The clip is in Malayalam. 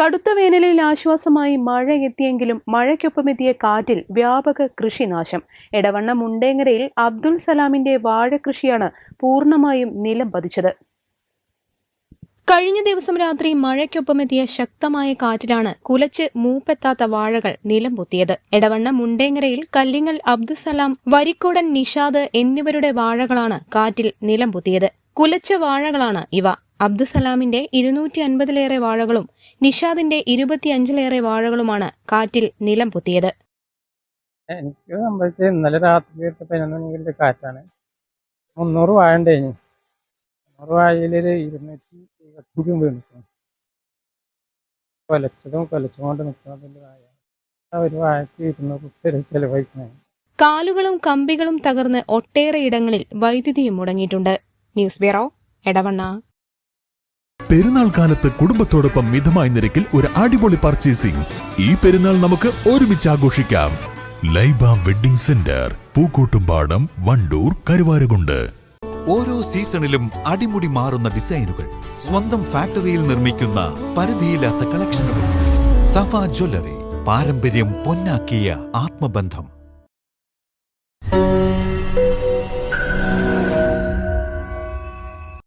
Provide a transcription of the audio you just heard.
കടുത്ത വേനലിൽ ആശ്വാസമായി മഴ എത്തിയെങ്കിലും മഴയ്ക്കൊപ്പമെത്തിയ കാറ്റിൽ വ്യാപക കൃഷിനാശം. എടവണ്ണ മുണ്ടേങ്ങരയിൽ അബ്ദുൽ സലാമിന്റെ വാഴകൃഷിയാണ് പൂർണമായും നിലം പതിച്ചത്. കഴിഞ്ഞ ദിവസം രാത്രി മഴയ്ക്കൊപ്പമെത്തിയ ശക്തമായ കാറ്റിലാണ് കുലച്ച് മൂപ്പെത്താത്ത വാഴകൾ നിലം പൊത്തിയത്. എടവണ്ണ മുണ്ടേങ്ങരയിൽ കല്ലിങ്ങൽ അബ്ദുസലാം വരിക്കോടൻ നിഷാദ് എന്നിവരുടെ വാഴകളാണ് കാറ്റിൽ നിലം പൊത്തിയത്. കുലച്ച വാഴകളാണ് ഇവ. അബ്ദുസലാമിന്റെ ഇരുന്നൂറ്റി അൻപതിലേറെ വാഴകളും നിഷാദിന്റെ ഇരുപത്തിയഞ്ചിലേറെ വാഴകളുമാണ് കാറ്റിൽ നിലം പൊത്തിയത്. എനിക്ക് സംഭവിച്ചത് ഇന്നലെ രാത്രി പതിനൊന്ന് മണിക്കിന്റെ കാറ്റാണ്. മുന്നൂറ് വാഴ ഉണ്ടായിരുന്നു മുന്നൂറ് വാഴയിലൊരു ഇരുന്നൂറ്റി എഴുപത്തഞ്ചും വീണിട്ടു കൊലച്ചതും കൊലച്ചും കൊണ്ട് നിൽക്കുന്നതിന്റെ വാഴ ഒരു വാഴയ്ക്ക് ഇരുന്നൂറ് റുപ്യ ചെലവഴിക്കുന്നത് കാലുകളും കമ്പികളും തകർന്ന് ഒട്ടേറെ ഇടങ്ങളിൽ വൈദ്യുതിയും മുടങ്ങിയിട്ടുണ്ട്. News bureau Edavanna. പെരുന്നാൾ കാലത്ത് കുടുംബത്തോടൊപ്പം മിതമായ നിരക്കിൽ ഒരു അടിപൊളി പർച്ചേസിംഗ് ഈ പെരുന്നാൾ നമുക്ക് ഒരുമിച്ച് ആഘോഷിക്കാം. Laiba wedding centre Pookkottumpadam Wandoor Karuvarakundu. ഓരോ സീസണിലും അടിമുടി മാറുന്ന ഡിസൈനുകൾ സ്വന്തം ഫാക്ടറിയിൽ നിർമ്മിക്കുന്ന പരിധിയില്ലാത്ത കളക്ഷനുകൾ. സഫ ജ്വല്ലറി പാരമ്പര്യം പൊന്നാക്കിയ ആത്മബന്ധം.